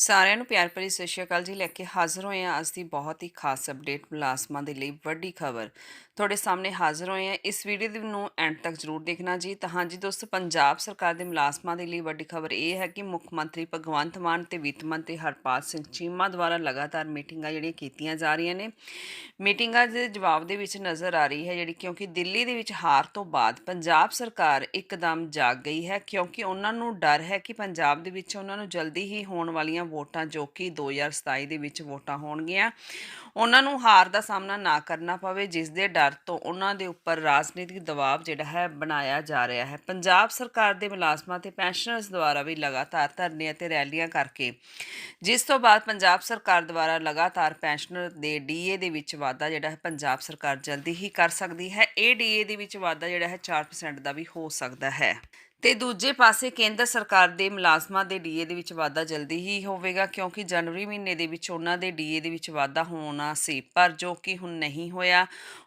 ਸਾਰਿਆਂ ਨੂੰ ਪਿਆਰ ਭਰੀ ਸਤਿ ਸ਼੍ਰੀ ਅਕਾਲ ਜੀ। ਲੈ ਕੇ ਹਾਜ਼ਰ ਹੋਏ ਹਾਂ ਅੱਜ ਦੀ ਬਹੁਤ ਹੀ ਖਾਸ ਅਪਡੇਟ ਮੁਲਾਜ਼ਮਾਂ ਦੇ ਲਈ ਵੱਡੀ ਖਬਰ। ਤੁਹਾਡੇ ਸਾਹਮਣੇ ਹਾਜ਼ਰ ਹੋਏ ਹਾਂ। ਇਸ ਵੀਡੀਓ ਨੂੰ ਐਂਡ ਤੱਕ ਜ਼ਰੂਰ ਦੇਖਣਾ ਜੀ। ਤਾਂ ਹਾਂਜੀ ਦੋਸਤੋ, ਪੰਜਾਬ ਸਰਕਾਰ ਦੇ ਮੁਲਾਜ਼ਮਾਂ ਦੇ ਲਈ ਵੱਡੀ ਖਬਰ ਇਹ ਹੈ ਕਿ ਮੁੱਖ ਮੰਤਰੀ ਭਗਵੰਤ ਮਾਨ ਤੇ ਵਿੱਤ ਮੰਤਰੀ ਹਰਪਾਲ ਸਿੰਘ ਚੀਮਾ ਦੁਆਰਾ ਲਗਾਤਾਰ ਮੀਟਿੰਗਾਂ ਜਿਹੜੀਆਂ ਕੀਤੀਆਂ ਜਾ ਰਹੀਆਂ ਨੇ। ਮੀਟਿੰਗਾਂ ਦੇ ਜਵਾਬ ਦੇ ਵਿੱਚ ਨਜ਼ਰ ਆ ਰਹੀ ਹੈ ਜਿਹੜੀ ਕਿਉਂਕਿ ਦਿੱਲੀ ਦੇ ਵਿੱਚ ਹਾਰ ਤੋਂ ਬਾਅਦ ਪੰਜਾਬ ਸਰਕਾਰ ਇੱਕਦਮ ਜਾਗ ਗਈ ਹੈ। ਕਿਉਂਕਿ ਉਹਨਾਂ ਨੂੰ ਡਰ ਹੈ ਕਿ ਪੰਜਾਬ ਦੇ ਵਿੱਚ ਉਹਨਾਂ ਨੂੰ ਜਲਦੀ ਹੀ ਹੋਣ ਵਾਲੀਆਂ ਵੋਟਾਂ ਜੋ ਕਿ 2027 ਦੇ ਵਿੱਚ ਵੋਟਾਂ ਹੋਣਗੀਆਂ। ਉਹਨਾਂ ਨੂੰ ਹਾਰ ਦਾ ਸਾਹਮਣਾ ਨਾ ਕਰਨਾ ਪਵੇ, ਜਿਸ ਦੇ ਡਰ ਤੋਂ ਉਹਨਾਂ ਦੇ ਉੱਪਰ ਰਾਜਨੀਤਿਕ ਦਬਾਅ ਜਿਹੜਾ ਹੈ ਬਣਾਇਆ ਜਾ ਰਿਹਾ ਹੈ। ਪੰਜਾਬ ਸਰਕਾਰ ਦੇ ਮੁਲਾਜ਼ਮਾਂ ਤੇ ਪੈਨਸ਼ਨਰਸ ਦੁਆਰਾ ਵੀ ਲਗਾਤਾਰ ਧਰਨੇ ਅਤੇ ਰੈਲੀਆਂ ਕਰਕੇ, ਜਿਸ ਤੋਂ ਬਾਅਦ ਪੰਜਾਬ ਸਰਕਾਰ ਦੁਆਰਾ ਲਗਾਤਾਰ ਪੈਨਸ਼ਨਰ ਦੇ ਡੀਏ ਦੇ ਵਿੱਚ ਵਾਧਾ ਜਿਹੜਾ ਹੈ ਪੰਜਾਬ ਸਰਕਾਰ ਜਲਦੀ ਹੀ ਕਰ ਸਕਦੀ ਹੈ। ਇਹ ਡੀਏ ਦੇ ਵਿੱਚ ਵਾਧਾ ਜਿਹੜਾ ਹੈ 4% ਦਾ ਵੀ ਹੋ ਸਕਦਾ ਹੈ। ਤੇ ਦੂਜੇ ਪਾਸੇ ਕੇਂਦਰ ਸਰਕਾਰ ਦੇ ਮੁਲਾਜ਼ਮਾਂ ਦੇ ਡੀਏ ਦੇ ਵਿੱਚ ਵਾਧਾ ਜਲਦੀ ਹੀ ਹੋਵੇਗਾ, ਕਿਉਂਕਿ ਜਨਵਰੀ ਮਹੀਨੇ ਦੇ ਵਿੱਚ ਉਹਨਾਂ ਦੇ ਡੀਏ ਦੇ ਵਿੱਚ ਵਾਧਾ ਹੋਣਾ ਸੀ ਪਰ ਜੋ ਕਿ ਹੁਣ ਨਹੀਂ ਹੋਇਆ।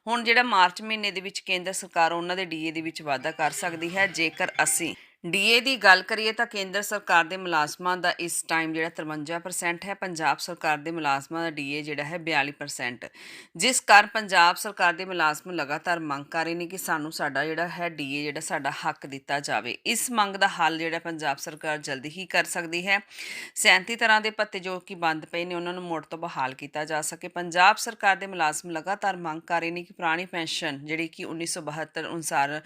ਹੁਣ ਜਿਹੜਾ ਮਾਰਚ ਮਹੀਨੇ ਦੇ ਵਿੱਚ ਕੇਂਦਰ ਸਰਕਾਰ ਉਹਨਾਂ ਦੇ ਡੀਏ ਦੇ ਵਿੱਚ ਵਾਧਾ ਕਰ ਸਕਦੀ ਹੈ, ਜੇਕਰ ਅਸੀਂ ਡੀਏ ਦੀ ਗੱਲ ਕਰੀਏ ਤਾਂ ਕੇਂਦਰ ਸਰਕਾਰ ਦੇ ਮੁਲਾਜ਼ਮਾਂ ਦਾ ਇਸ ਟਾਈਮ ਜਿਹੜਾ 53% ਹੈ, ਪੰਜਾਬ ਸਰਕਾਰ ਦੇ ਮੁਲਾਜ਼ਮਾਂ ਦਾ ਡੀਏ ਜਿਹੜਾ ਹੈ 42% ਜਿਸ ਕਾਰਨ ਪੰਜਾਬ ਸਰਕਾਰ ਦੇ ਮੁਲਾਜ਼ਮ ਲਗਾਤਾਰ ਮੰਗ ਕਰ ਰਹੇ ਨੇ ਕਿ ਸਾਨੂੰ ਸਾਡਾ ਜਿਹੜਾ ਹੈ ਡੀਏ ਜਿਹੜਾ ਸਾਡਾ ਹੱਕ ਦਿੱਤਾ ਜਾਵੇ। ਇਸ ਮੰਗ ਦਾ ਹੱਲ ਜਿਹੜਾ ਪੰਜਾਬ ਸਰਕਾਰ ਜਲਦੀ ਹੀ ਕਰ ਸਕਦੀ ਹੈ। 37 ਤਰ੍ਹਾਂ ਦੇ ਪੱਤੇ ਜੋ ਕਿ ਬੰਦ ਪਏ ਨੇ, ਉਹਨਾਂ ਨੂੰ ਮੁੜ ਤੋਂ ਬਹਾਲ ਕੀਤਾ ਜਾ ਸਕੇ। ਪੰਜਾਬ ਸਰਕਾਰ ਦੇ ਮੁਲਾਜ਼ਮ ਲਗਾਤਾਰ ਮੰਗ ਕਰ ਰਹੇ ਨੇ ਕਿ ਪੁਰਾਣੀ ਪੈਨਸ਼ਨ ਜਿਹੜੀ ਕਿ 1972 ਅਨੁਸਾਰ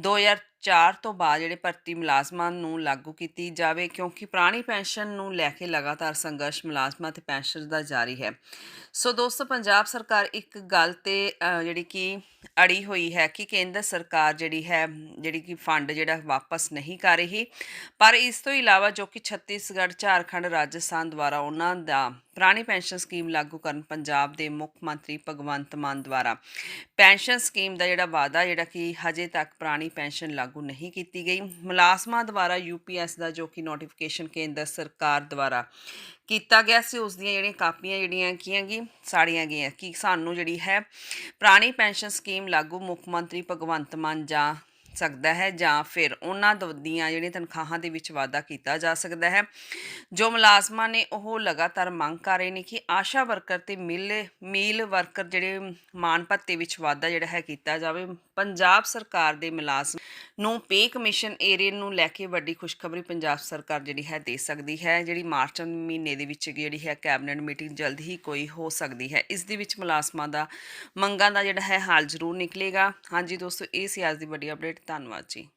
2000 ਚਾਰ ਤੋਂ ਬਾਅਦ ਜਿਹੜੇ ਭਰਤੀ ਮੁਲਾਜ਼ਮਾਂ ਨੂੰ ਲਾਗੂ ਕੀਤੀ ਜਾਵੇ, ਕਿਉਂਕਿ ਪੁਰਾਣੀ ਪੈਨਸ਼ਨ ਨੂੰ ਲੈ ਕੇ ਲਗਾਤਾਰ ਸੰਘਰਸ਼ ਮੁਲਾਜ਼ਮਾਂ ਤੇ ਪੈਨਸ਼ਨ ਦਾ ਜਾਰੀ ਹੈ। ਸੋ ਦੋਸਤੋ, ਪੰਜਾਬ ਸਰਕਾਰ ਇੱਕ ਗੱਲ ਤੇ ਜਿਹੜੀ ਕਿ ਅੜੀ ਹੋਈ ਹੈ ਕਿ ਕੇਂਦਰ ਸਰਕਾਰ ਜਿਹੜੀ ਹੈ, ਜਿਹੜੀ ਕਿ ਫੰਡ ਜਿਹੜਾ ਵਾਪਸ ਨਹੀਂ ਕਰ ਰਹੀ। ਪਰ ਇਸ ਤੋਂ ਇਲਾਵਾ ਜੋ ਕਿ ਛੱਤੀਸਗੜ੍ਹ, ਝਾਰਖੰਡ, ਰਾਜਸਥਾਨ ਦੁਆਰਾ ਉਹਨਾਂ ਦਾ ਪੁਰਾਣੀ ਪੈਨਸ਼ਨ ਸਕੀਮ ਲਾਗੂ ਕਰਨ ਪੰਜਾਬ ਦੇ ਮੁੱਖ ਮੰਤਰੀ ਭਗਵੰਤ ਮਾਨ ਦੁਆਰਾ। ਪੈਨਸ਼ਨ ਸਕੀਮ ਦਾ ਜਿਹੜਾ ਵਾਅਦਾ, ਜਿਹੜਾ ਕਿ ਹਜੇ ਤੱਕ ਪੁਰਾਣੀ ਪੈਨਸ਼ਨ ਲਾਗੂ ਨਹੀਂ ਕੀਤੀ ਗਈ, ਮੁਲਾਜ਼ਮਾਂ ਦੁਆਰਾ ਯੂਪੀਐਸ ਦਾ ਜੋ ਕਿ ਨੋਟੀਫਿਕੇਸ਼ਨ ਕੇਂਦਰ ਸਰਕਾਰ ਦੁਆਰਾ ਕੀਤਾ ਗਿਆ ਸੀ, ਉਸ ਦੀਆਂ ਜਿਹੜੀਆਂ ਕਾਪੀਆਂ ਜਿਹੜੀਆਂ ਕੀਆਂ ਗਈ ਸਾੜੀਆਂ ਗਈਆਂ, ਕਿ ਸਾਨੂੰ ਜਿਹੜੀ ਹੈ ਪੁਰਾਣੀ ਪੈਨਸ਼ਨ ਸਕੀਮ ਲਾਗੂ ਮੁੱਖ ਮੰਤਰੀ ਭਗਵੰਤ ਮਾਨ ਜਾਂ ਸਕਦਾ ਹੈ ਜਾਂ ਫਿਰ ਉਹਨਾਂ ਦ- ਦੀਆਂ ਜਿਹੜੀਆਂ ਤਨਖਾਹਾਂ ਦੇ ਵਿੱਚ ਵਾਧਾ ਕੀਤਾ ਜਾ ਸਕਦਾ ਹੈ। ਜੋ ਮੁਲਾਜ਼ਮਾਂ ਨੇ ਉਹ ਲਗਾਤਾਰ ਮੰਗ ਕਰ ਰਹੇ ਨੇ ਕਿ ਆਸ਼ਾ ਵਰਕਰ ਤੇ ਮਿਲ, ਮੀਲ ਵਰਕਰ ਜਿਹੜੇ ਮਾਨ ਭੱਤੇ ਵਿੱਚ ਵਾਧਾ ਜਿਹੜਾ ਹੈ ਕੀਤਾ ਜਾਵੇ। ਪੰਜਾਬ ਸਰਕਾਰ ਦੇ ਮੁਲਾਜ਼ਮ ਨੂੰ ਪੇ ਕਮਿਸ਼ਨ ਏਰੀਆ ਨੂੰ ਲੈ ਕੇ ਵੱਡੀ ਖੁਸ਼ਖਬਰੀ ਪੰਜਾਬ ਸਰਕਾਰ ਜਿਹੜੀ ਹੈ ਦੇ ਸਕਦੀ ਹੈ। ਜਿਹੜੀ ਮਾਰਚ ਮਹੀਨੇ ਦੇ ਵਿੱਚ ਜਿਹੜੀ ਹੈ ਕੈਬਨਿਟ ਮੀਟਿੰਗ ਜਲਦ ਹੀ ਕੋਈ ਹੋ ਸਕਦੀ ਹੈ। ਇਸ ਦੇ ਵਿੱਚ ਮੁਲਾਜ਼ਮਾਂ ਦਾ ਮੰਗਾਂ ਦਾ ਜਿਹੜਾ ਹੈ ਹਾਲ ਜ਼ਰੂਰ ਨਿਕਲੇਗਾ। ਹਾਂਜੀ ਦੋਸਤੋ, ਇਹ ਸੀ ਅੱਜ ਦੀ ਵੱਡੀ ਅਪਡੇਟ। ਧੰਨਵਾਦ ਜੀ।